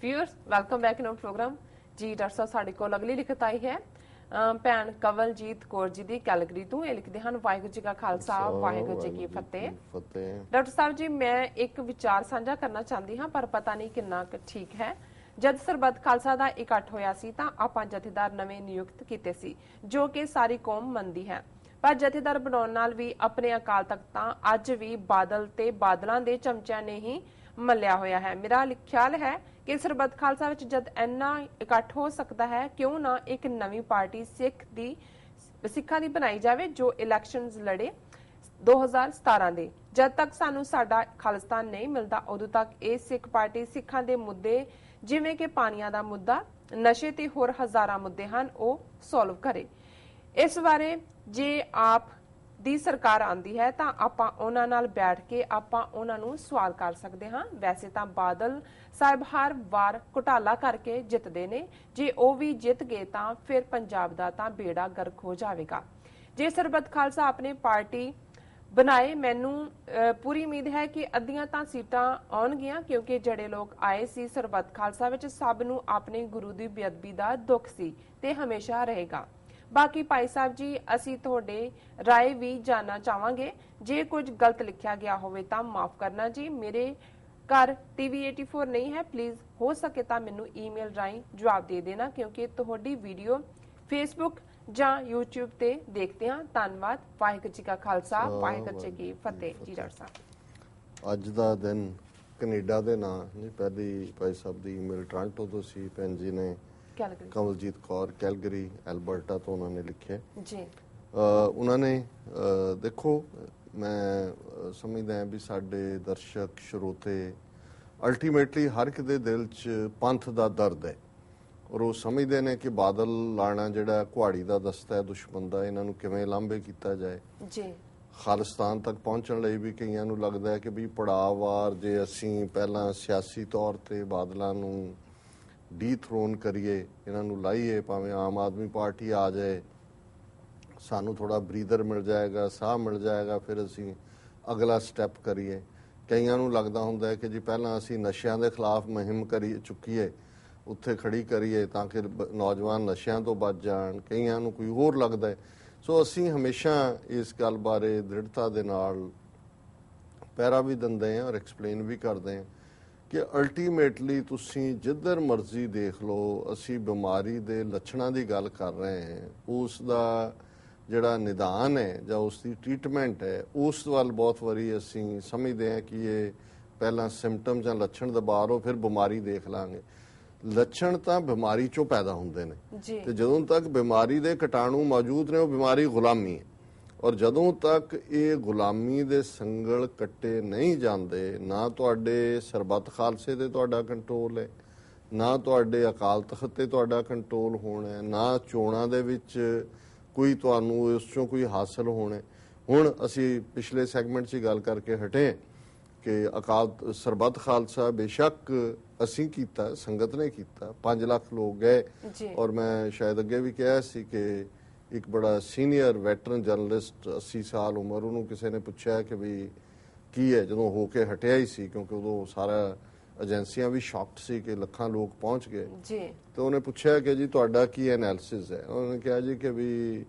Viewers welcome back in our programme ਜੀ doctor ਸਾਹਿਬ ਸਾਡੇ ਕੋਲ ਅਗਲੀ ਲਿਖਤ ਆਈ ਹੈ। ਭੈਣ ਕਵਲਜੀਤ ਕੌਰ ਜੀ ਦੀ ਕੈਲਗਰੀ ਤੋਂ ਇਹ ਲਿਖਦੇ ਹਨ ਵਾਹਿਗੁਰੂ ਜੀ ਕਾ ਖਾਲਸਾ ਵਾਹਿਗੁਰੂ ਜੀ ਕੀ ਫਤਿਹ। ਫਤਿਹ। ਡਾਕਟਰ ਸਾਹਿਬ ਜੀ ਮੈਂ ਇੱਕ ਵਿਚਾਰ ਸਾਂਝਾ ਕਰਨਾ ਚਾਹੁੰਦੀ ਹਾਂ ਪਰ ਪਤਾ ਨਹੀਂ ਕਿੰਨਾ ਠੀਕ ਹੈ। ਜਦ ਸਰਬੱਤ ਖਾਲਸਾ ਦਾ ਇਕੱਠ ਹੋਇਆ ਸੀ ਤਾਂ ਆਪਾਂ ਜਥੇਦਾਰ ਨਵੇਂ ਨਿਯੁਕਤ ਕੀਤੇ ਸੀ ਜੋ ਕਿ ਸਾਰੀ ਕੌਮ ਮੰਨਦੀ ਹੈ। ਪਰ ਜਥੇਦਾਰ ਬਣਾਉਣ ਨਾਲ ਵੀ ਆਪਣੇ ਅਕਾਲ ਤਖਤ ਤਾਂ ਅੱਜ ਵੀ ਬਾਦਲ ਤੇ ਬਾਦਲਾਂ ਦੇ ਚਮਚਿਆਂ ਨੇ ਹੀ ਮੱਲਿਆ ਹੋਇਆ ਹੈ। ਮੇਰਾ ਖਿਆਲ ਹੈ ਕਿ ਸਰਬੱਤ ਖਾਲਸਾ ਵਿੱਚ ਜਦ ਇੰਨਾ ਇਕੱਠ ਹੋ ਸਕਦਾ ਹੈ, ਕਿਉਂ ਨਾ ਇੱਕ ਨਵੀਂ ਪਾਰਟੀ ਸਿੱਖ ਦੀ, ਸਿੱਖਾਂ ਦੀ ਬਣਾਈ ਜਾਵੇ ਜੋ ਇਲੈਕਸ਼ਨਸ ਲੜੇ 2017 ਦੇ। ਜਦ ਤੱਕ ਸਾਨੂੰ ਸਾਡਾ ਖਾਲਿਸਤਾਨ ਨਹੀਂ ਮਿਲਦਾ, ਉਦੋਂ ਤੱਕ ਇਹ ਸਿੱਖ ਪਾਰਟੀ ਸਿੱਖਾਂ ਦੇ ਮੁੱਦੇ, ਜਿਵੇਂ ਕਿ ਪਾਣੀਆਂ ਦਾ ਮੁੱਦਾ, ਨਸ਼ੇ ਤੇ ਹੋਰ ਹਜ਼ਾਰਾਂ ਮੁੱਦੇ ਹਨ, ਉਹ ਸੋਲਵ ਕਰੇ। ਇਸ ਬਾਰੇ ਜੇ ਆਪ ਦੀ ਸਰਕਾਰ ਆਂਦੀ ਹੈ, ਤਾਂ ਆਪਾਂ ਉਹਨਾਂ ਨਾਲ ਬੈਠ ਕੇ ਆਪਾਂ ਉਹਨਾਂ ਨੂੰ ਸਵਾਲ ਕਰ ਸਕਦੇ ਹਾਂ। ਵੈਸੇ ਤਾਂ ਬਾਦਲ ਸਾਹਿਬ ਹਰ ਵਾਰ ਘੁਟਾਲਾ ਕਰਕੇ ਜਿੱਤਦੇ ਨੇ। ਜੇ ਉਹ ਵੀ ਜਿੱਤ ਗਏ ਤਾਂ ਫਿਰ ਪੰਜਾਬ ਦਾ ਤਾਂ ਬੇੜਾ ਗਰਕ ਹੋ ਜਾਵੇਗਾ। ਜੇ ਸਰਬਤ ਖਾਲਸਾ ਆਪਣੇ ਪਾਰਟੀ ਬਣਾਏ, ਮੈਨੂੰ ਪੂਰੀ ਉਮੀਦ ਹੈ ਕਿ ਅੱਧੀਆਂ ਤਾਂ ਸੀਟਾਂ ਆਉਣਗੀਆਂ, ਕਿਉਂਕਿ ਜਿਹੜੇ ਲੋਕ ਆਏ ਸੀ ਸਰਬਤ ਖਾਲਸਾ ਵਿੱਚ ਸਭ ਨੂੰ ਆਪਣੇ ਗੁਰੂ ਦੀ ਬੇਅਦਬੀ ਦਾ ਦੁੱਖ ਸੀ ਤੇ ਹਮੇਸ਼ਾ ਰਹੇਗਾ। ਬਾਕੀ ਭਾਈ ਸਾਹਿਬ ਜੀ ਅਸੀਂ ਤੁਹਾਡੇ ਰਾਏ ਵੀ ਜਾਨਣਾ ਚਾਹਾਂਗੇ। ਜੇ ਕੁਝ ਗਲਤ ਲਿਖਿਆ ਗਿਆ ਹੋਵੇ ਤਾਂ ਮਾਫ ਕਰਨਾ ਜੀ। ਮੇਰੇ ਘਰ ਟੀਵੀ 84 ਨਹੀਂ ਹੈ। ਪਲੀਜ਼ ਹੋ ਸਕੇ ਤਾਂ ਮੈਨੂੰ ਈਮੇਲ ਰਾਹੀਂ ਜਵਾਬ ਦੇ ਦੇਣਾ ਕਿਉਂਕਿ ਤੁਹਾਡੀ ਵੀਡੀਓ ਫੇਸਬੁੱਕ ਜਾਂ YouTube ਤੇ ਦੇਖਦੇ ਹਾਂ। ਧੰਨਵਾਦ। ਵਾਹਿਗੁਰੂ ਜੀ ਕਾ ਖਾਲਸਾ। ਵਾਹਿਗੁਰੂ ਜੀ ਕੀ ਫਤਿਹ। ਜੀ ਡਾਕਟਰ ਸਾਹਿਬ ਅੱਜ ਦਾ ਦਿਨ ਕੈਨੇਡਾ ਦੇ ਨਾਂ ਜੀ ਪਹਿਲੀ ਭਾਈ ਸਾਹਿਬ ਦੀ ਈਮੇਲ ਟ੍ਰਾਂਟੋ ਤੋਂ ਸੀ ਭੈਣ ਜੀ ਨੇ। ਕੀ ਲੱਗਦਾ ਕਮਲਜੀਤ ਕੌਰ ਕੈਲਗਰੀ ਐਲਬਰਟਾ ਤੋਂ ਉਹਨਾਂ ਨੇ ਲਿਖਿਆ ਜੀ। ਉਹਨਾਂ ਨੇ ਦੇਖੋ ਮੈਂ ਸਮਝਦਾ ਹਾਂ ਵੀ ਸਾਡੇ ਦਰਸ਼ਕ ਸਰੋਤੇ ਅਲਟੀਮੇਟਲੀ ਹਰ ਇੱਕ ਦੇ ਦਿਲ 'ਚ ਪੰਥ ਦਾ ਦਰਦ ਹੈ। ਔਰ ਉਹ ਸਮਝਦੇ ਨੇ ਕਿ ਬਾਦਲ ਲਾਣਾ ਜਿਹੜਾ ਕੁਹਾੜੀ ਦਾ ਦਸਤਾ ਹੈ ਦੁਸ਼ਮਣ ਦਾ ਇਹਨਾਂ ਨੂੰ ਕਿਵੇਂ ਲਾਂਭੇ ਕੀਤਾ ਜਾਏ। ਜੀ। ਖਾਲਿਸਤਾਨ ਤੱਕ ਪਹੁੰਚਣ ਲਈ ਵੀ ਕਈਆਂ ਨੂੰ ਲੱਗਦਾ ਹੈ ਕਿ ਵੀ ਪੜਾਅਵਾਰ ਜੇ ਅਸੀਂ ਪਹਿਲਾਂ ਸਿਆਸੀ ਤੌਰ ਤੇ ਬਾਦਲਾਂ ਨੂੰ ਡੀਥਰੋਨ ਕਰੀਏ, ਇਹਨਾਂ ਨੂੰ ਲਾਈਏ, ਭਾਵੇਂ ਆਮ ਆਦਮੀ ਪਾਰਟੀ ਆ ਜਾਏ, ਸਾਨੂੰ ਥੋੜਾ ਬਰੀਦਰ ਮਿਲ ਜਾਏਗਾ, ਸਾਹ ਮਿਲ ਜਾਏਗਾ, ਫਿਰ ਅਸੀਂ ਅਗਲਾ ਸਟੈਪ ਕਰੀਏ। ਕਈਆਂ ਨੂੰ ਲੱਗਦਾ ਹੁੰਦਾ ਹੈ ਕਿ ਜੀ ਪਹਿਲਾਂ ਅਸੀਂ ਨਸ਼ਿਆਂ ਦੇ ਖਿਲਾਫ ਮੁਹਿੰਮ ਕਰੀ ਚੁੱਕੀਏ, ਉੱਥੇ ਖੜੀ ਕਰੀਏ ਤਾਂ ਕਿ ਨੌਜਵਾਨ ਨਸ਼ਿਆਂ ਤੋਂ ਬਚ ਜਾਣ, ਕਈਆਂ ਨੂੰ ਕੋਈ ਹੋਰ ਲੱਗਦਾ ਹੈ। ਸੋ ਅਸੀਂ ਹਮੇਸ਼ਾ ਇਸ ਗੱਲ ਬਾਰੇ ਦ੍ਰਿੜਤਾ ਦੇ ਨਾਲ ਪੈਰਾ ਵੀ ਦਿੰਦੇ ਹਾਂ ਔਰ ਐਕਸਪਲੇਨ ਵੀ ਕਰਦੇ ਹਾਂ। ਕਿ ਅਲਟੀਮੇਟਲੀ ਤੁਸੀਂ ਜਿੱਧਰ ਮਰਜ਼ੀ ਦੇਖ ਲਓ ਅਸੀਂ ਬਿਮਾਰੀ ਦੇ ਲੱਛਣਾਂ ਦੀ ਗੱਲ ਕਰ ਰਹੇ ਹਾਂ ਉਸ ਦਾ ਜਿਹੜਾ ਨਿਦਾਨ ਹੈ ਜਾਂ ਉਸ ਦੀ ਟ੍ਰੀਟਮੈਂਟ ਹੈ ਉਸ ਵੱਲ ਬਹੁਤ ਵਾਰੀ ਅਸੀਂ ਸਮਝਦੇ ਹਾਂ ਕਿ ਇਹ ਪਹਿਲਾਂ ਸਿੰਪਟਮ ਜਾਂ ਲੱਛਣ ਲਓ ਫਿਰ ਬਿਮਾਰੀ ਦੇਖ ਲਾਂਗੇ। ਲੱਛਣ ਤਾਂ ਬਿਮਾਰੀ ਚੋਂ ਪੈਦਾ ਹੁੰਦੇ ਨੇ। ਤੇ ਜਦੋਂ ਤੱਕ ਬਿਮਾਰੀ ਦੇ ਕੀਟਾਣੂ ਮੌਜੂਦ ਨੇ ਉਹ ਬਿਮਾਰੀ ਗੁਲਾਮੀ ਹੈ। ਔਰ ਜਦੋਂ ਤੱਕ ਇਹ ਗੁਲਾਮੀ ਦੇ ਸੰਗਲ ਕੱਟੇ ਨਹੀਂ ਜਾਂਦੇ ਨਾ ਤੁਹਾਡੇ ਸਰਬੱਤ ਖਾਲਸੇ ਤੇ ਤੁਹਾਡਾ ਕੰਟਰੋਲ ਹੈ ਨਾ ਤੁਹਾਡੇ ਅਕਾਲ ਤਖਤ ਤੇ ਤੁਹਾਡਾ ਕੰਟਰੋਲ ਹੋਣਾ ਹੈ ਨਾ ਚੋਣਾਂ ਦੇ ਵਿੱਚ ਕੋਈ ਤੁਹਾਨੂੰ ਉਸ ਚੋਂ ਕੋਈ ਹਾਸਲ ਹੋਣਾ। ਹੁਣ ਅਸੀਂ ਪਿਛਲੇ ਸੈਗਮੈਂਟ 'ਚ ਹੀ ਗੱਲ ਕਰਕੇ ਹਟੇ ਕਿ ਅਕਾਲ ਸਰਬੱਤ ਖਾਲਸਾ ਬੇਸ਼ੱਕ ਅਸੀਂ ਕੀਤਾ ਸੰਗਤ ਨੇ ਕੀਤਾ 5 ਲੱਖ ਲੋਕ ਗਏ ਔਰ ਮੈਂ ਸ਼ਾਇਦ ਅੱਗੇ ਵੀ ਕਿਹਾ ਸੀ ਕਿ ਇੱਕ ਬੜਾ ਸੀਨੀਅਰ ਵੈਟਰਨ ਜਰਨਲਿਸਟ 80 ਸਾਲ ਉਮਰ ਉਹਨੂੰ ਕਿਸੇ ਨੇ ਪੁੱਛਿਆ ਕਿ ਵੀ ਕੀ ਹੈ? ਜਦੋਂ ਹੋ ਕੇ ਹਟਿਆ ਹੀ ਸੀ ਕਿਉਂਕਿ ਉਦੋਂ ਸਾਰਾ ਏਜੰਸੀਆਂ ਵੀ ਸ਼ੌਕਡ ਸੀ ਕਿ ਲੱਖਾਂ ਲੋਕ ਪਹੁੰਚ ਗਏ। ਜੀ। ਤੇ ਉਹਨੇ ਪੁੱਛਿਆ ਕਿ ਜੀ ਤੁਹਾਡਾ ਕੀ ਐਨਾਲਿਸਿਸ ਹੈ? ਉਹਨੇ ਕਿਹਾ ਜੀ ਕਿ ਵੀ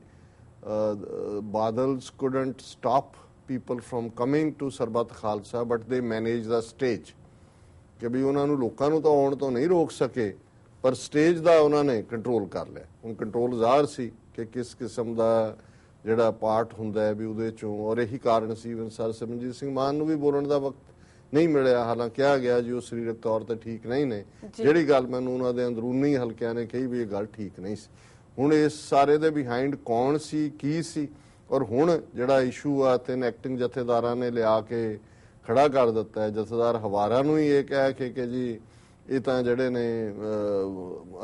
Badals couldn't stop people from coming to Sarbat Khalsa but they manage the stage ਕਿ ਵੀ ਉਹਨਾਂ ਨੂੰ ਲੋਕਾਂ ਨੂੰ ਤਾਂ ਆਉਣ ਤੋਂ ਨਹੀਂ ਰੋਕ ਸਕੇ ਪਰ ਸਟੇਜ ਦਾ ਉਹਨਾਂ ਨੇ ਕੰਟਰੋਲ ਕਰ ਲਿਆ। ਹੁਣ ਕੰਟਰੋਲ ਜ਼ਾਹਰ ਸੀ। ਕਿ ਕਿਸ ਕਿਸਮ ਦਾ ਜਿਹੜਾ ਪਾਰਟ ਹੁੰਦਾ ਹੈ ਵੀ ਉਹਦੇ ਚੋਂ ਔਰ ਇਹੀ ਕਾਰਨ ਸੀ ਵੀ ਸਰ ਸਿਮਰਜੀਤ ਸਿੰਘ ਮਾਨ ਨੂੰ ਵੀ ਬੋਲਣ ਦਾ ਵਕਤ ਨਹੀਂ ਮਿਲਿਆ। ਹਾਲਾਂਕਿ ਕਿਹਾ ਗਿਆ ਜੀ ਉਹ ਸਰੀਰਕ ਤੌਰ ਤੇ ਠੀਕ ਨਹੀਂ ਨੇ। ਜਿਹੜੀ ਗੱਲ ਮੈਨੂੰ ਉਹਨਾਂ ਦੇ ਅੰਦਰੂਨੀ ਹਲਕਿਆਂ ਨੇ ਕਹੀ ਵੀ ਇਹ ਗੱਲ ਠੀਕ ਨਹੀਂ ਸੀ। ਹੁਣ ਇਸ ਸਾਰੇ ਦੇ ਬਿਹਾਈਂਡ ਕੌਣ ਸੀ ਕੀ ਸੀ? ਔਰ ਹੁਣ ਜਿਹੜਾ ਇਸ਼ੂ ਆ ਤਿੰਨ ਐਕਟਿੰਗ ਜਥੇਦਾਰਾਂ ਨੇ ਲਿਆ ਕੇ ਖੜਾ ਕਰ ਦਿੱਤਾ ਹੈ। ਜਥੇਦਾਰ ਹਵਾਰਾ ਨੂੰ ਹੀ ਇਹ ਕਹਿ ਕੇ ਕਿ ਜੀ ਇਹ ਤਾਂ ਜਿਹੜੇ ਨੇ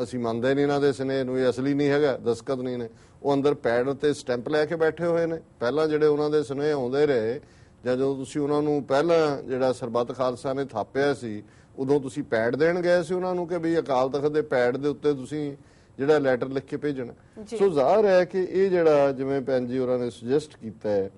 ਅਸੀਂ ਮੰਨਦੇ ਨਹੀਂ ਇਹਨਾਂ ਦੇ ਸਨੇਹ ਨੂੰ ਇਹ ਅਸਲੀ ਨਹੀਂ ਹੈਗਾ ਦਸਕਤ ਨਹੀਂ ਨੇ ਉਹ ਅੰਦਰ ਪੈਡ ਤੇ ਸਟੈਂਪ ਲੈ ਕੇ ਬੈਠੇ ਹੋਏ ਨੇ ਪਹਿਲਾਂ ਜਿਹੜੇ ਉਹਨਾਂ ਦੇ ਸਨੇਹ ਆਉਂਦੇ ਰਹੇ ਜਾਂ ਜਦੋਂ ਤੁਸੀਂ ਉਹਨਾਂ ਨੂੰ ਪਹਿਲਾਂ ਜਿਹੜਾ ਸਰਬੱਤ ਖਾਲਸਾ ਨੇ ਥਾਪਿਆ ਸੀ ਉਦੋਂ ਤੁਸੀਂ ਪੈਡ ਦੇਣ ਗਏ ਸੀ ਉਹਨਾਂ ਨੂੰ ਕਿ ਵੀ ਅਕਾਲ ਤਖਤ ਦੇ ਪੈਡ ਦੇ ਉੱਤੇ ਤੁਸੀਂ ਜਿਹੜਾ ਲੈਟਰ ਲਿਖ ਕੇ ਭੇਜਣਾ। ਸੋ ਜ਼ਾਹਰ ਹੈ ਕਿ ਇਹ ਜਿਹੜਾ ਜਿਵੇਂ ਭੈਣ ਜੀ ਹੋਰਾਂ ਨੇ ਸੁਜੈਸਟ ਕੀਤਾ ਹੈ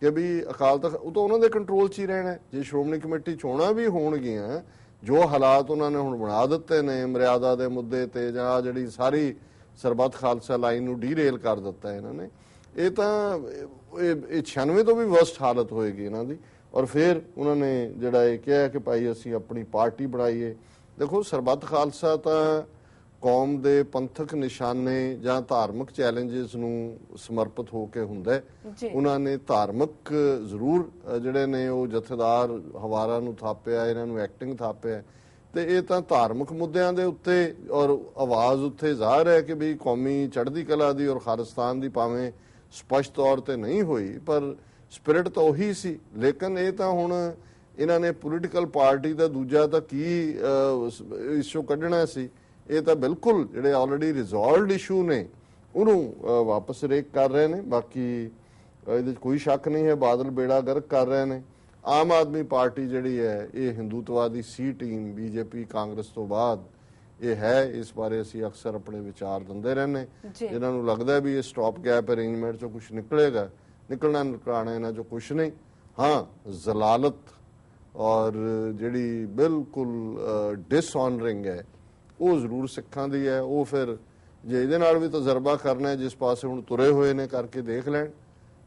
ਕਿ ਵੀ ਅਕਾਲ ਤਖਤ ਉਹ ਤਾਂ ਉਹਨਾਂ ਦੇ ਕੰਟਰੋਲ 'ਚ ਹੀ ਰਹਿਣਾ। ਜੇ ਸ਼੍ਰੋਮਣੀ ਕਮੇਟੀ ਚੋਣਾਂ ਵੀ ਹੋਣਗੀਆਂ ਜੋ ਹਾਲਾਤ ਉਹਨਾਂ ਨੇ ਹੁਣ ਬਣਾ ਦਿੱਤੇ ਨੇ, ਮਰਿਆਦਾ ਦੇ ਮੁੱਦੇ ਤੇ ਜਾਂ ਆਹ ਜਿਹੜੀ ਸਾਰੀ ਸਰਬੱਤ ਖਾਲਸਾ ਲਾਈਨ ਨੂੰ ਡੀਰੇਲ ਕਰ ਦਿੱਤਾ ਇਹਨਾਂ ਨੇ, ਇਹ ਤਾਂ ਇਹ ਇਹ 96 ਤੋਂ ਵੀ ਵਰਸਟ ਹਾਲਤ ਹੋਏਗੀ ਇਹਨਾਂ ਦੀ। ਔਰ ਫਿਰ ਉਹਨਾਂ ਨੇ ਜਿਹੜਾ ਇਹ ਕਿਹਾ ਕਿ ਭਾਈ ਅਸੀਂ ਆਪਣੀ ਪਾਰਟੀ ਬਣਾਈਏ। ਦੇਖੋ ਸਰਬੱਤ ਖਾਲਸਾ ਤਾਂ ਕੌਮ ਦੇ ਪੰਥਕ ਨਿਸ਼ਾਨੇ ਜਾਂ ਧਾਰਮਿਕ ਚੈਲੰਜਸ ਨੂੰ ਸਮਰਪਿਤ ਹੋ ਕੇ ਹੁੰਦਾ। ਉਹਨਾਂ ਨੇ ਧਾਰਮਿਕ ਜ਼ਰੂਰ ਜਿਹੜੇ ਨੇ ਉਹ ਜਥੇਦਾਰ ਹਵਾਰਾ ਨੂੰ ਥਾਪਿਆ ਇਹਨਾਂ ਨੂੰ ਐਕਟਿੰਗ ਥਾਪਿਆ। ਤੇ ਇਹ ਤਾਂ ਧਾਰਮਿਕ ਮੁੱਦਿਆਂ ਦੇ ਉੱਤੇ ਔਰ ਆਵਾਜ਼ ਉੱਥੇ ਜ਼ਾਹਰ ਹੈ ਕਿ ਵੀ ਕੌਮੀ ਚੜ੍ਹਦੀ ਕਲਾ ਦੀ ਔਰ ਖਾਲਿਸਤਾਨ ਦੀ ਭਾਵੇਂ ਸਪਸ਼ਟ ਤੌਰ ਤੇ ਨਹੀਂ ਹੋਈ ਪਰ ਸਪਿਰਿਟ ਤਾਂ ਉਹੀ ਸੀ। ਲੇਕਿਨ ਇਹ ਤਾਂ ਹੁਣ ਇਹਨਾਂ ਨੇ ਪੋਲੀਟੀਕਲ ਪਾਰਟੀ ਦਾ ਦੂਜਾ ਤਾਂ ਕੀ ਇਸ਼ੂ ਕੱਢਣਾ ਸੀ। ਇਹ ਤਾਂ ਬਿਲਕੁਲ ਜਿਹੜੇ ਆਲਰੇਡੀ ਰਿਜ਼ੋਲਵਡ ਇਸ਼ੂ ਨੇ ਉਹਨੂੰ ਵਾਪਸ ਰੇਕ ਕਰ ਰਹੇ ਨੇ। ਬਾਕੀ ਇਹਦੇ 'ਚ ਕੋਈ ਸ਼ੱਕ ਨਹੀਂ ਹੈ ਬਾਦਲ ਬੇੜਾ ਗਰਕ ਕਰ ਰਹੇ ਨੇ। ਆਮ ਆਦਮੀ ਪਾਰਟੀ ਜਿਹੜੀ ਹੈ ਇਹ ਹਿੰਦੂਤਵਾਦੀ ਸੀ ਟੀਮ ਬੀਜੇਪੀ ਕਾਂਗਰਸ ਤੋਂ ਬਾਅਦ ਇਹ ਹੈ। ਇਸ ਬਾਰੇ ਅਸੀਂ ਅਕਸਰ ਆਪਣੇ ਵਿਚਾਰ ਦਿੰਦੇ ਰਹਿੰਦੇ। ਇਹਨਾਂ ਨੂੰ ਲੱਗਦਾ ਵੀ ਇਹ ਸਟਾਪ ਗੈਪ ਅਰੇਂਜਮੈਂਟ ਚੋਂ ਕੁਝ ਨਿਕਲੇਗਾ। ਨਿਕਲਣਾ ਨਿਕਲਣਾ ਇਹਨਾਂ ਚੋਂ ਕੁਝ ਨਹੀਂ। ਹਾਂ ਜ਼ਲਾਲਤ ਔਰ ਜਿਹੜੀ ਬਿਲਕੁਲ ਡਿਸਆਨਰਿੰਗ ਹੈ ਉਹ ਜ਼ਰੂਰ ਸਿੱਖਾਂ ਦੀ ਹੈ ਉਹ ਫਿਰ ਜੇ ਇਹਦੇ ਨਾਲ ਵੀ ਤਜਰਬਾ ਕਰਨਾ ਹੈ ਜਿਸ ਪਾਸੇ ਹੁਣ ਤੁਰੇ ਹੋਏ ਨੇ ਕਰਕੇ ਦੇਖ ਲੈਣ।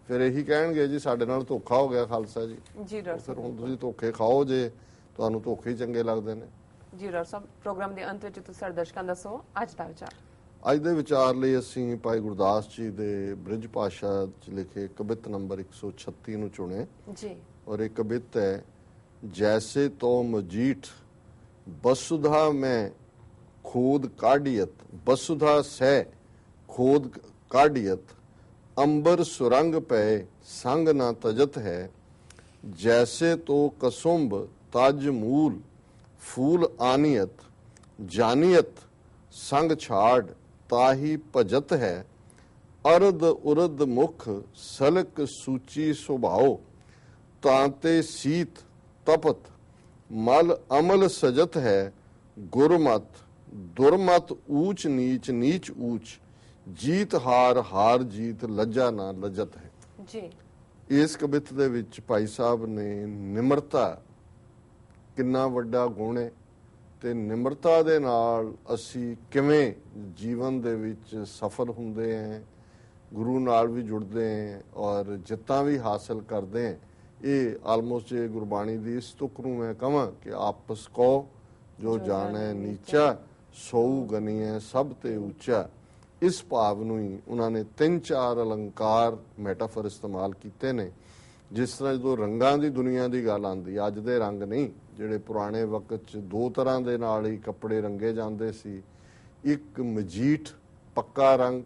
ਫਿਰ ਇਹੀ ਕਹਿਣਗੇ ਜੀ ਸਾਡੇ ਨਾਲ ਧੋਖਾ ਹੋ ਗਿਆ ਖਾਲਸਾ ਜੀ। ਜੀ ਡਾਕਟਰ ਫਿਰ ਹੁਣ ਤੁਸੀਂ ਧੋਖੇ ਖਾਓ ਜੇ ਤੁਹਾਨੂੰ ਧੋਖੇ ਚੰਗੇ ਲੱਗਦੇ ਨੇ। ਜੀ ਡਾਕਟਰ ਸਾਹਿਬ ਪ੍ਰੋਗਰਾਮ ਦੇ ਅੰਤ ਵਿੱਚ ਤੁਸੀਂ ਸਾਡੇ ਦਰਸ਼ਕਾਂ ਦੱਸੋ ਅੱਜ ਦਾ ਵਿਚਾਰ? ਅੱਜ ਦੇ ਵਿਚਾਰ ਲਈ ਅਸੀਂ ਭਾਈ ਗੁਰਦਾਸ ਜੀ ਦੇ ਬ੍ਰਿਜ ਭਾਸ਼ਾ ਚ ਲਿਖੇ ਕਬਿਤ ਨੰਬਰ 136 ਨੂੰ ਚੁਣੇ। ਜੀ। ਔਰ ਇਹ ਕਵਿਤ ਹੈ ਜੈਸੇ ਤੋ ਮਜੀਠ ਬਸੁਧਾ ਮੈਂ खोद काढ़ियत बसुधा से खोद काढ़ियत अंबर सुरंग पे संग ना तजत है जैसे तो कसुम्ब तज मूल फूल आनियत जानियत संग छाड़ ताही भजत है ਅਰਧ ਉਰਧ ਮੁਖ ਸਲਕ ਸੂਚੀ ਸੁਭਾਓ ਤਾਂਤੇ ਸੀਤ ਤਪਤ ਮਲ ਅਮਲ ਸਜਤ ਹੈ ਗੁਰਮਤ ਦੁਰਮਤ ਊਚ ਨੀਚ ਨੀਚ ਊਚ। ਜੀਤ ਹਾਰ ਹਾਰ ਜੀਤ ਲੱਜਾ ਨਾ ਲੱਜਤ ਹੈ। ਜੀ। ਇਸ ਕਵਿਤ ਦੇ ਵਿੱਚ ਭਾਈ ਸਾਹਿਬ ਨੇ ਨਿਮਰਤਾ ਕਿੰਨਾ ਵੱਡਾ ਗੁਣ ਹੈ ਤੇ ਨਿਮਰਤਾ ਦੇ ਨਾਲ ਅਸੀਂ ਕਿਵੇਂ ਜੀਵਨ ਦੇ ਵਿੱਚ ਸਫਲ ਹੁੰਦੇ ਹਾਂ ਗੁਰੂ ਨਾਲ ਵੀ ਜੁੜਦੇ ਹਾਂ ਔਰ ਜਿੱਤਾਂ ਵੀ ਹਾਸਲ ਕਰਦੇ ਹਾਂ ਇਹ ਆਲਮੋਸਟ ਗੁਰਬਾਣੀ ਦੀ ਇਸ ਤੁਕ ਨੂੰ ਮੈਂ ਕਹਾਂ ਕਿ ਆਪਸ ਕੋ ਜੋ ਜਾਣੈ ਨੀਚਾ। ਸੋਊ ਗਨੀਐ ਸਭ ਤੇ ਉੱਚਾ। ਇਸ ਭਾਵ ਨੂੰ ਹੀ ਉਹਨਾਂ ਨੇ ਤਿੰਨ ਚਾਰ ਅਲੰਕਾਰ ਮੈਟਾਫਰ ਇਸਤੇਮਾਲ ਕੀਤੇ ਨੇ। ਜਿਸ ਤਰ੍ਹਾਂ ਜਦੋਂ ਰੰਗਾਂ ਦੀ ਦੁਨੀਆ ਦੀ ਗੱਲ ਆਂਦੀ ਅੱਜ ਦੇ ਰੰਗ ਨਹੀਂ ਜਿਹੜੇ ਪੁਰਾਣੇ ਵਕਤ 'ਚ ਦੋ ਤਰ੍ਹਾਂ ਦੇ ਨਾਲ ਹੀ ਕੱਪੜੇ ਰੰਗੇ ਜਾਂਦੇ ਸੀ। ਇੱਕ ਮਜੀਠ ਪੱਕਾ ਰੰਗ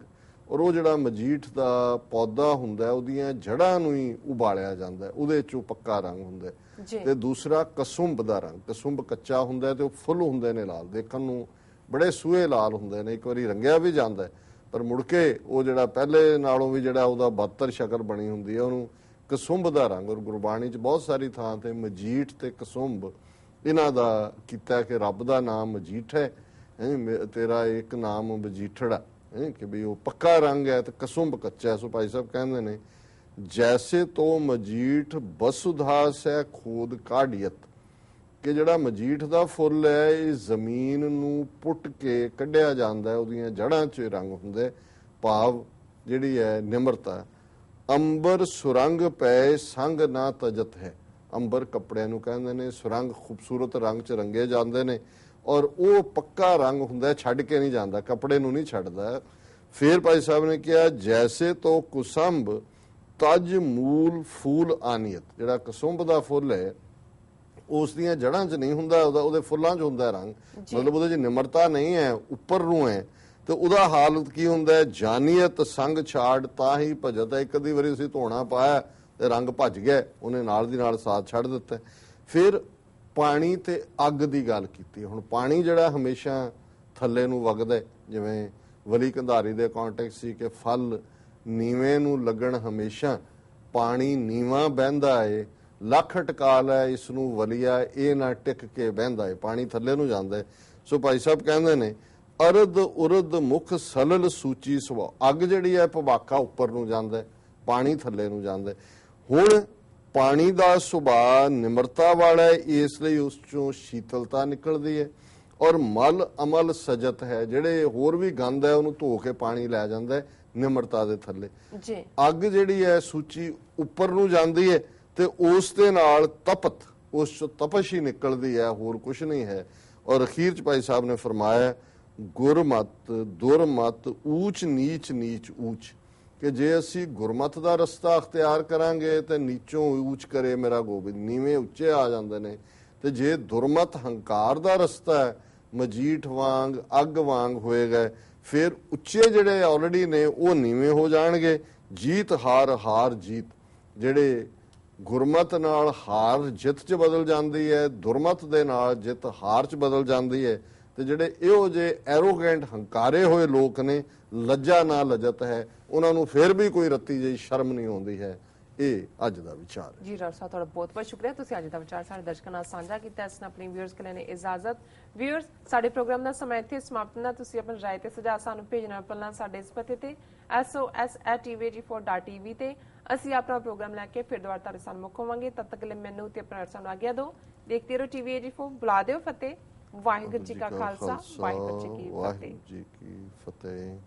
ਔਰ ਉਹ ਜਿਹੜਾ ਮਜੀਠ ਦਾ ਪੌਦਾ ਹੁੰਦਾ ਉਹਦੀਆਂ ਜੜ੍ਹਾਂ ਨੂੰ ਹੀ ਉਬਾਲਿਆ ਜਾਂਦਾ ਉਹਦੇ ਚੋਂ ਪੱਕਾ ਰੰਗ ਹੁੰਦਾ ਤੇ ਦੂਸਰਾ ਕਸੁੰਭ ਦਾ ਰੰਗ ਕਸੁੰਭ ਕੱਚਾ ਹੁੰਦਾ ਤੇ ਉਹ ਫੁੱਲ ਹੁੰਦੇ ਨੇ ਲਾਲ ਦੇਖਣ ਨੂੰ ਬੜੇ ਸੂਹੇ ਲਾਲ ਹੁੰਦੇ ਨੇ, ਇੱਕ ਵਾਰੀ ਰੰਗਿਆ ਵੀ ਜਾਂਦਾ ਪਰ ਮੁੜ ਕੇ ਉਹ ਜਿਹੜਾ ਪਹਿਲੇ ਨਾਲੋਂ ਵੀ ਜਿਹੜਾ ਉਹਦਾ ਬਦਤਰ ਸ਼ਕਲ ਬਣੀ ਹੁੰਦੀ ਹੈ, ਉਹਨੂੰ ਕਸੁੰਭ ਦਾ ਰੰਗ, ਔਰ ਗੁਰਬਾਣੀ 'ਚ ਬਹੁਤ ਸਾਰੀ ਥਾਂ ਤੇ ਮਜੀਠ ਤੇ ਕਸੁੰਭ ਇਹਨਾਂ ਦਾ ਕੀਤਾ ਕਿ ਰੱਬ ਦਾ ਨਾਮ ਮਜੀਠ ਹੈ ਮੇ- ਤੇਰਾ ਇੱਕ ਨਾਮ ਮਜੀਠੜਾ, ਹੈ, ਕਿ ਵੀ ਉਹ ਪੱਕਾ ਰੰਗ ਹੈ ਤੇ ਕਸੁੰਭ ਕੱਚਾ ਸੋ ਭਾਈ ਸਾਹਿਬ ਕਹਿੰਦੇ ਨੇ, ਜੈਸੇ ਤੋ ਮਜੀਠ ਬਸੁਧਾ ਹੈ ਖੋਦ ਕਾਢੀਅਤ। ਕਿ ਜਿਹੜਾ ਮਜੀਠ ਦਾ ਫੁੱਲ ਹੈ, ਇਹ ਜ਼ਮੀਨ ਨੂੰ ਪੁੱਟ ਕੇ ਕੱਢਿਆ ਜਾਂਦਾ ਹੈ, ਉਹਦੀਆਂ ਜੜ੍ਹਾਂ 'ਚ ਰੰਗ ਹੁੰਦਾ, ਭਾਵ ਜਿਹੜੀ ਹੈ ਨਿਮਰਤਾ ਅੰਬਰ ਸੁਰੰਗ ਪੈ, ਸੰਗ ਨਾ ਤਜਤ ਹੈ। ਅੰਬਰ ਕੱਪੜਿਆਂ ਨੂੰ ਕਹਿੰਦੇ ਨੇ, ਸੁਰੰਗ ਖੂਬਸੂਰਤ ਰੰਗ 'ਚ ਰੰਗੇ ਜਾਂਦੇ ਨੇ ਔਰ ਉਹ ਪੱਕਾ ਰੰਗ ਹੁੰਦਾ ਛੱਡ ਕੇ ਨਹੀਂ ਜਾਂਦਾ, ਕੱਪੜੇ ਨੂੰ ਨਹੀਂ ਛੱਡਦਾ। ਫਿਰ ਭਾਈ ਸਾਹਿਬ ਨੇ ਕਿਹਾ, ਜੈਸੇ ਤੋ ਕੁਸੰਭ ਤਜ ਮੂਲ ਫੂਲ ਆਨੀਅਤ। ਜਿਹੜਾ ਕਸੁੰਭ ਦਾ ਫੁੱਲ ਹੈ ਉਸ ਦੀਆਂ ਜੜ੍ਹਾਂ 'ਚ ਨਹੀਂ ਹੁੰਦਾ ਉਹਦਾ ਉਹਦੇ ਫੁੱਲਾਂ 'ਚ ਹੁੰਦਾ ਰੰਗ। ਮਤਲਬ ਉਹਦੇ 'ਚ ਨਿਮਰਤਾ ਨਹੀਂ ਹੈ ਉੱਪਰ ਨੂੰ ਹੈ। ਤੇ ਉਹਦਾ ਹਾਲਤ ਕੀ ਹੁੰਦਾ ਹੈ? ਜਾਨੀਅਤ ਸੰਗ ਛਾੜ ਤਾਂ ਹੀ ਭਜਤ ਹੈ। ਇੱਕ ਅੱਧੀ ਵਾਰੀ ਅਸੀਂ ਧੋਣਾ ਪਾਇਆ ਤੇ ਰੰਗ ਭੱਜ ਗਿਆ ਉਹਨੇ ਨਾਲ ਦੀ ਨਾਲ ਸਾਥ ਛੱਡ ਦਿੱਤਾ। ਫਿਰ ਪਾਣੀ ਤੇ ਅੱਗ ਦੀ ਗੱਲ ਕੀਤੀ। ਹੁਣ ਪਾਣੀ ਜਿਹੜਾ ਹਮੇਸ਼ਾ ਥੱਲੇ ਨੂੰ ਵਗਦਾ ਜਿਵੇਂ ਵਲੀ ਕੰਧਾਰੀ ਦੇ ਕੰਟੈਕਸਟ ਸੀ ਕਿ ਫਲ ਨੀਵੇਂ ਨੂੰ ਲੱਗਣ ਹਮੇਸ਼ਾ ਪਾਣੀ ਨੀਵਾ ਬਹਿੰਦਾ ਏ ਲੱਖ ਟਕਾਲ ਹੈ ਇਸ ਨੂੰ ਵਲੀਆ ਇਹ ਨਾ ਟਿਕ ਕੇ ਬਹਿੰਦਾ ਏ ਪਾਣੀ ਥੱਲੇ ਨੂੰ ਜਾਂਦਾ ਏ। ਸੋ ਭਾਈ ਸਾਹਿਬ ਕਹਿੰਦੇ ਨੇ ਅਰਧ ਉਰਧ ਮੁਖ ਸਲਲ ਸੂਚੀ ਸੁਭਾ ਅੱਗ ਜਿਹੜੀ ਹੈ ਭਵਾਕਾ ਉੱਪਰ ਨੂੰ ਜਾਂਦਾ ਹੈ, ਪਾਣੀ ਥੱਲੇ ਨੂੰ ਜਾਂਦਾ ਹੈ। ਹੁਣ ਪਾਣੀ ਦਾ ਸੁਭਾਅ ਨਿਮਰਤਾ ਵਾਲਾ ਹੈ ਇਸ ਲਈ ਉਸ ਚੋਂ ਸ਼ੀਤਲਤਾ ਨਿਕਲਦੀ ਹੈ ਔਰ ਮਲ ਅਮਲ ਸਜਤ ਹੈ ਜਿਹੜੇ ਹੋਰ ਵੀ ਗੰਦ ਹੈ ਉਹਨੂੰ ਧੋ ਕੇ ਪਾਣੀ ਲੈ ਜਾਂਦਾ ਹੈ ਨਿਮਰਤਾ ਦੇ ਥੱਲੇ। ਜੀ। ਅੱਗ ਜਿਹੜੀ ਹੈ ਸੂਚੀ ਉੱਪਰ ਨੂੰ ਜਾਂਦੀ ਹੈ ਤੇ ਉਸ ਦੇ ਨਾਲ ਤਪਤ, ਉਸ ਚੋਂ ਤਪਸ਼ ਹੀ ਨਿਕਲਦੀ ਹੈ, ਹੋਰ ਕੁਝ ਨਹੀਂ ਹੈ। ਔਰ ਅਖੀਰ ਚ ਭਾਈ ਸਾਹਿਬ ਨੇ ਫਰਮਾਇਆ, ਗੁਰਮਤ, ਦੁਰਮਤ, ਊਚ, ਨੀਚ ਨੀਚ, ਊਚ। ਕਿ ਜੇ ਅਸੀਂ ਗੁਰਮਤ ਦਾ ਰਸਤਾ ਅਖਤਿਆਰ ਕਰਾਂਗੇ, ਤੇ ਨੀਚੋਂ ਊਚ ਕਰੇ ਮੇਰਾ ਗੋਬਿੰਦ, ਨੀਵੇਂ ਉੱਚੇ ਆ ਜਾਂਦੇ ਨੇ। ਤੇ ਜੇ ਦੁਰਮਤ ਹੰਕਾਰ ਦਾ ਰਸਤਾ ਹੈ, ਮਜੀਠ ਵਾਂਗ, ਅੱਗ ਵਾਂਗ ਹੋਏਗਾ, ਫਿਰ ਉੱਚੇ ਜਿਹੜੇ ਆਲਰੇਡੀ ਨੇ, ਉਹ ਨੀਵੇਂ ਹੋ ਜਾਣਗੇ। ਜੀਤ ਹਾਰ ਹਾਰ ਜੀਤ। ਜਿਹੜੇ ਗੁਰਮਤ ਨਾਲ ਹਾਰ ਜਿੱਤ 'ਚ ਬਦਲ ਜਾਂਦੀ ਹੈ, ਦੁਰਮਤ ਦੇ ਨਾਲ ਜਿੱਤ ਹਾਰ 'ਚ ਬਦਲ ਜਾਂਦੀ ਹੈ। ਤੇ ਜਿਹੜੇ ਇਹੋ ਜੇ ਐਰੋਗੈਂਟ ਹੰਕਾਰੇ ਹੋਏ ਲੋਕ ਨੇ ਲੱਜਾ ਨਾ ਲਜਤ ਹੈ, ਉਹਨਾਂ ਨੂੰ ਫਿਰ ਵੀ ਕੋਈ ਰੱਤੀ ਜਿਹੀ ਸ਼ਰਮ ਨਹੀਂ ਆਉਂਦੀ ਹੈ। ਇਹ ਅੱਜ ਦਾ ਵਿਚਾਰ ਹੈ। ਜੀ, ਡਾਕਟਰ ਸਾਹਿਬ, ਤੁਹਾਡਾ ਬਹੁਤ ਬਹੁਤ ਸ਼ੁਕਰੀਆ। ਤੁਸੀਂ ਅੱਜ ਦਾ ਵਿਚਾਰ ਸਾਡੇ ਦਰਸ਼ਕਾਂ ਨਾਲ ਸਾਂਝਾ ਕੀਤਾ। ਇਸ ਨਾਲ ਆਪਣੀ ਵਿਊਅਰਸ ਕੇ ਲੈਣੇ ਇਜਾਜ਼ਤ। ਵਿਊਅਰਸ ਸਾਡੇ ਪ੍ਰੋਗਰਾਮ ਦਾ ਸਮਾਂ ਇੱਥੇ ਸਮਾਪਤ ਹੁੰਦਾ। ਤੁਸੀਂ ਆਪਣੀ ਰਾਏ ਤੇ ਸੁਝਾਅ ਸਾਨੂੰ ਭੇਜਣਾ ਪਹਿਲਾਂ ਸਾਡੇ ਇਸ ਪਤੇ ਤੇ। Sos@tvg4.tv ਤੇ। ਅਸੀਂ ਆਪਣਾ ਪ੍ਰੋਗਰਾਮ ਲੈ ਕੇ ਫਿਰ ਦੁਬਾਰਾ ਤੁਹਾਡੇ ਸਾਹਮਣੇ ਮੁੱਖ ਹੋਵਾਂਗੇ। ਤਦ ਤੱਕ ਲਈ ਮੈਨੂੰ ਤੇ ਆਪਣਾ ਸਾਨੂੰ ਆਗਿਆ ਦਿਓ। ਦੇਖਦੇ ਰਹੋ ਟੀਵੀ 84 ਬੁਲਾ ਦਿਓ ਫਤਿਹ। ਵਾਹਿਗੁਰੂ ਜੀ ਕਾ ਖਾਲਸਾ। ਵਾਹਿਗੁਰੂ ਜੀ ਕੀ ਫਤਿਹ। ਵਾਹਿਗੁਰੂ ਜੀ ਕੀ ਫਤਿਹ।